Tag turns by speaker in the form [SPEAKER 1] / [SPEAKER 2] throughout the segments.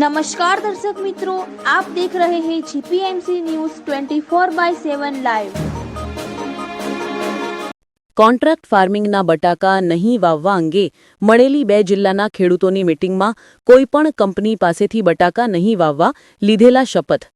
[SPEAKER 1] નમસ્કાર દર્શક મિત્રો આપ દેખ રહે હૈ GPMC news 24 by 7 live
[SPEAKER 2] contract ફાર્મિંગના બટાકા નહીં વાવવા અંગે મળેલી બે જિલ્લાના ખેડૂતોની મિટિંગમાં કોઈપણ કંપની પાસેથી બટાકા નહીં વાવવા લીધેલા શપથ.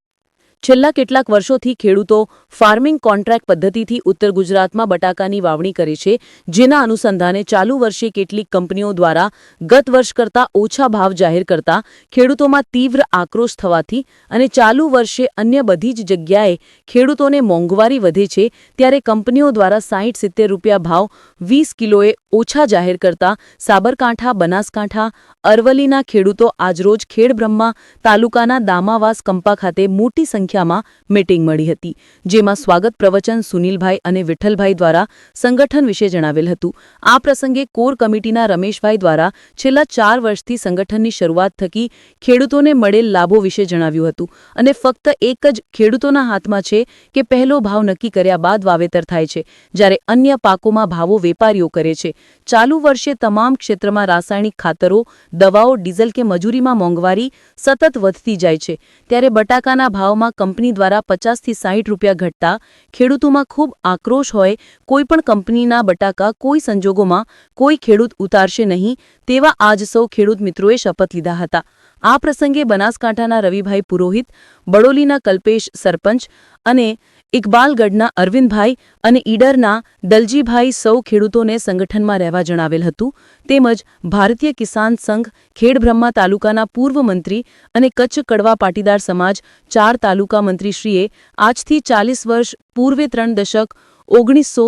[SPEAKER 2] છેલ્લા કેટલાક વર્ષોથી ખેડૂતો ફાર્મિંગ કોન્ટ્રાક્ટ પદ્ધતિથી ઉત્તર ગુજરાતમાં બટાકાની વાવણી કરે છે, જેના અનુસંધાને ચાલુ વર્ષે કેટલીક કંપનીઓ દ્વારા ગત વર્ષ કરતાં ઓછા ભાવ જાહેર કરતા ખેડૂતોમાં તીવ્ર આક્રોશ થવાથી અને ચાલુ વર્ષે અન્ય બધી જ જગ્યાએ ખેડૂતોને મોંઘવારી વધે છે, ત્યારે કંપનીઓ દ્વારા સાહીઠ સિત્તેર રૂપિયા ભાવ વીસ કિલોએ ઓછા જાહેર કરતા સાબરકાંઠા, બનાસકાંઠા અરવલીના ખેડૂતો આજરોજ ખેડબ્રહ્મા તાલુકાના દામાવાસ કંપા ખાતે મોટી સંખ્યામાં મીટિંગ મળી હતી, જેમાં સ્વાગત પ્રવચન સુનિલભાઈ અને વિઠ્ઠલભાઈ દ્વારા સંગઠન વિશે જણાવેલ હતું. આ પ્રસંગે કોર કમિટીના રમેશભાઈ દ્વારા છેલ્લા ચાર વર્ષથી સંગઠનની શરૂઆત થકી ખેડૂતોને મળેલ લાભો વિશે જણાવ્યું હતું અને ફક્ત એક જ ખેડૂતોના હાથમાં છે કે પહેલો ભાવ નક્કી કર્યા બાદ વાવેતર થાય છે, જ્યારે અન્ય પાકોમાં ભાવો વેપારીઓ કરે છે. ચાલુ વર્ષે તમામ ક્ષેત્રમાં રાસાયણિક ખાતરો, દવાઓ, ડીઝલ કે મજૂરીમાં મોંઘવારી સતત વધતી જાય છે, ત્યારે બટાકાના ભાવમાં કંપની દ્વારા પચાસથી સાહીઠ રૂપિયા ઘટતા ખેડૂતોમાં ખૂબ આક્રોશ હોય કોઈ પણ કંપનીના બટાકા કોઈ સંજોગોમાં કોઈ ખેડૂત ઉતારશે નહીં તેવા આજ સૌ ખેડૂત મિત્રોએ શપથ લીધા હતા. આ પ્રસંગે બનાસકાંઠાના રવિભાઈ પુરોહિત, બડોલીના કલ્પેશ સરપંચ અને ઇકબાલગઢના અરવિંદભાઈ અને ઈડરના દલજીભાઈ સૌ ખેડૂતોને સંગઠનમાં રહેવા જણાવેલ હતું. તેમજ ભારતીય કિસાન સંઘ ખેડબ્રહ્મા તાલુકાના પૂર્વ મંત્રી અને કચ્છ કડવા પાટીદાર સમાજ ચાર તાલુકા મંત્રીશ્રીએ આજથી ચાલીસ વર્ષ પૂર્વે ત્રણ દશક ઓગણીસો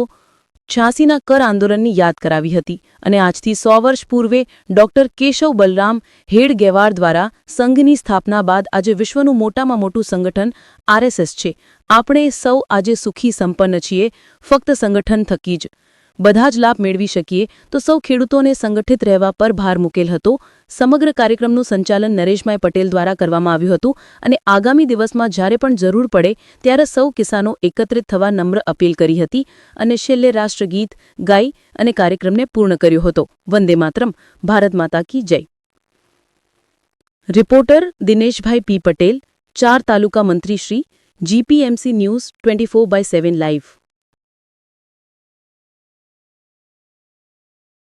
[SPEAKER 2] છ્યાસીના કર આંદોલનની યાદ કરાવી હતી અને આજથી સો વર્ષ પૂર્વે ડોક્ટર કેશવ બલરામ હેડ ગેવાર દ્વારા સંઘની સ્થાપના બાદ આજે વિશ્વનું મોટામાં મોટું સંગઠન આરએસએસ છે. આપણે સૌ આજે સુખી સંપન્ન છીએ. ફક્ત સંગઠન થકી જ. બધા જ લાભ મેળવી શકીએ, તો સૌ ખેડૂતોને સંગઠિત રહેવા પર ભાર મૂકેલ હતો. સમગ્ર કાર્યક્રમનું સંચાલન નરેશભાઈ પટેલ દ્વારા કરવામાં આવ્યું હતું અને આગામી દિવસમાં જ્યારે પણ જરૂર પડે ત્યારે સૌ કિસાનો એકત્રિત થવા નમ્ર અપીલ કરી હતી અને છેલ્લે રાષ્ટ્રગીત, ગાઈ અને કાર્યક્રમને પૂર્ણ કર્યો હતો. વંદે માતરમ, ભારત માતા કી જય. રિપોર્ટર દિનેશભાઈ પી પટેલ, ચાર તાલુકા મંત્રી Shri, GPMC news twenty by seven live.